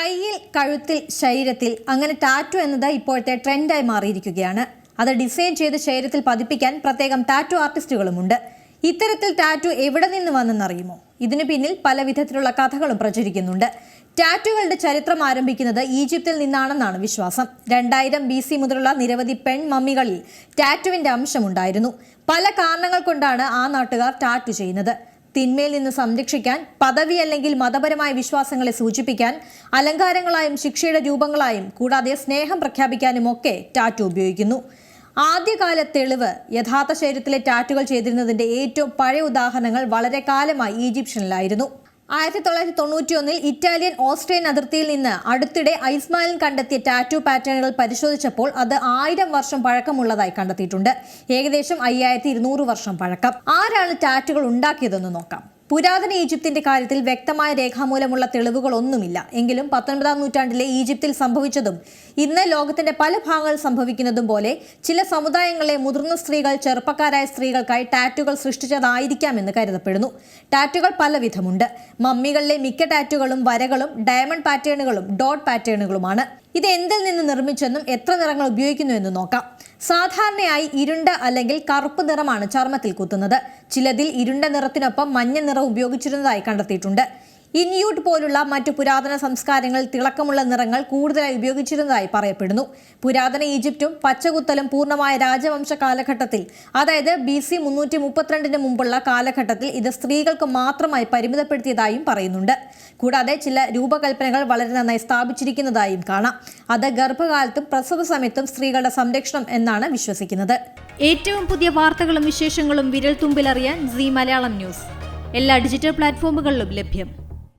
കയ്യിൽ കഴുത്തിൽ ശരീരത്തിൽ അങ്ങനെ ടാറ്റു എന്നത് ഇപ്പോഴത്തെ ട്രെൻഡായി മാറിയിരിക്കുകയാണ്. അത് ഡിസൈൻ ചെയ്ത് ശരീരത്തിൽ പതിപ്പിക്കാൻ പ്രത്യേകം ടാറ്റു ആർട്ടിസ്റ്റുകളുമുണ്ട്. ഇത്തരത്തിൽ ടാറ്റു എവിടെ നിന്ന് വന്നെന്നറിയുമോ? ഇതിനു പിന്നിൽ പല വിധത്തിലുള്ള കഥകളും പ്രചരിക്കുന്നുണ്ട്. ടാറ്റുകളുടെ ചരിത്രം ആരംഭിക്കുന്നത് ഈജിപ്തിൽ നിന്നാണെന്നാണ് വിശ്വാസം. രണ്ടായിരം ബി സി മുതലുള്ള നിരവധി പെൺ മമ്മികളിൽ ടാറ്റുവിന്റെ അംശമുണ്ടായിരുന്നു. പല കാരണങ്ങൾ കൊണ്ടാണ് ആ നാട്ടുകാർ ടാറ്റു ചെയ്യുന്നത്. തിന്മയിൽ നിന്ന് സംരക്ഷിക്കാൻ പദവി അല്ലെങ്കിൽ മതപരമായ വിശ്വാസങ്ങളെ സൂചിപ്പിക്കാൻ അലങ്കാരങ്ങളായും ശിക്ഷയുടെ രൂപങ്ങളായും കൂടാതെ സ്നേഹം പ്രഖ്യാപിക്കാനും ഒക്കെ ടാറ്റു ഉപയോഗിക്കുന്നു. ആദ്യകാല തെളിവ് യഥാർത്ഥ ശരീരത്തിലെ ടാറ്റുകൾ ചെയ്തിരുന്നതിന്റെ ഏറ്റവും പഴയ ഉദാഹരണങ്ങൾ വളരെ കാലമായി ഈജിപ്ഷ്യനിലായിരുന്നു. ആയിരത്തി തൊള്ളായിരത്തി തൊണ്ണൂറ്റിയൊന്നിൽ ഇറ്റാലിയൻ ഓസ്ട്രിയൻ അതിർത്തിയിൽ നിന്ന് അടുത്തിടെ ഐസ്മാലിൻ കണ്ടെത്തിയ ടാറ്റു പാറ്റേണുകൾ പരിശോധിച്ചപ്പോൾ അത് ആയിരം വർഷം പഴക്കമുള്ളതായി കണ്ടെത്തിയിട്ടുണ്ട്. ഏകദേശം അയ്യായിരത്തി വർഷം പഴക്കം. ആരാണ് ടാറ്റുകൾ ഉണ്ടാക്കിയതെന്ന് നോക്കാം. പുരാതന ഈജിപ്തിന്റെ കാര്യത്തിൽ വ്യക്തമായ രേഖാമൂലമുള്ള തെളിവുകളൊന്നുമില്ല. എങ്കിലും പത്തൊൻപതാം നൂറ്റാണ്ടിലെ ഈജിപ്തിൽ സംഭവിച്ചതും ഇന്ന് ലോകത്തിന്റെ പല ഭാഗങ്ങൾ സംഭവിക്കുന്നതും പോലെ ചില സമുദായങ്ങളെ മുതിർന്ന സ്ത്രീകൾ ചെറുപ്പക്കാരായ സ്ത്രീകൾക്കായി ടാറ്റുകൾ സൃഷ്ടിച്ചതായിരിക്കാമെന്ന് കരുതപ്പെടുന്നു. ടാറ്റുകൾ പലവിധമുണ്ട്. മമ്മികളിലെ മിക്ക ടാറ്റുകളും വരകളും ഡയമണ്ട് പാറ്റേണുകളും ഡോട്ട് പാറ്റേണുകളുമാണ്. ഇത് എന്തിൽ നിന്ന് നിർമ്മിച്ചെന്നും എത്ര നിറങ്ങൾ ഉപയോഗിക്കുന്നു എന്നും നോക്കാം. സാധാരണയായി ഇരുണ്ട അല്ലെങ്കിൽ കറുപ്പ് നിറമാണ് ചർമ്മത്തിൽ കുത്തുന്നത്. ചിലതിൽ ഇരുണ്ട നിറത്തിനൊപ്പം മഞ്ഞ നിറം ഉപയോഗിച്ചിരുന്നതായി കണ്ടെത്തിയിട്ടുണ്ട്. ഇൻയൂട്ട് പോലുള്ള മറ്റു പുരാതന സംസ്കാരങ്ങളിൽ തിളക്കമുള്ള നിറങ്ങൾ കൂടുതലായി ഉപയോഗിച്ചിരുന്നതായി പറയപ്പെടുന്നു. പുരാതന ഈജിപ്തും പച്ചകുത്തലും പൂർണമായ രാജവംശ കാലഘട്ടത്തിൽ അതായത് ബി സി മുന്നൂറ്റി മുപ്പത്തിരണ്ടിന് മുമ്പുള്ള കാലഘട്ടത്തിൽ ഇത് സ്ത്രീകൾക്ക് മാത്രമായി പരിമിതപ്പെടുത്തിയതായും പറയുന്നുണ്ട്. കൂടാതെ ചില രൂപകൽപ്പനകൾ വളരെ നന്നായി സ്ഥാപിച്ചിരിക്കുന്നതായും കാണാം. അത് ഗർഭകാലത്തും പ്രസവ സമയത്തും സ്ത്രീകളുടെ സംരക്ഷണം എന്നാണ് വിശ്വസിക്കുന്നത്. ഏറ്റവും പുതിയ വാർത്തകളും വിശേഷങ്ങളും വിരൽ തുമ്പിലറിയാൻ സി മലയാളം ന്യൂസ്. എല്ലാ ഡിജിറ്റൽ പ്ലാറ്റ്ഫോമുകളിലും ലഭ്യം.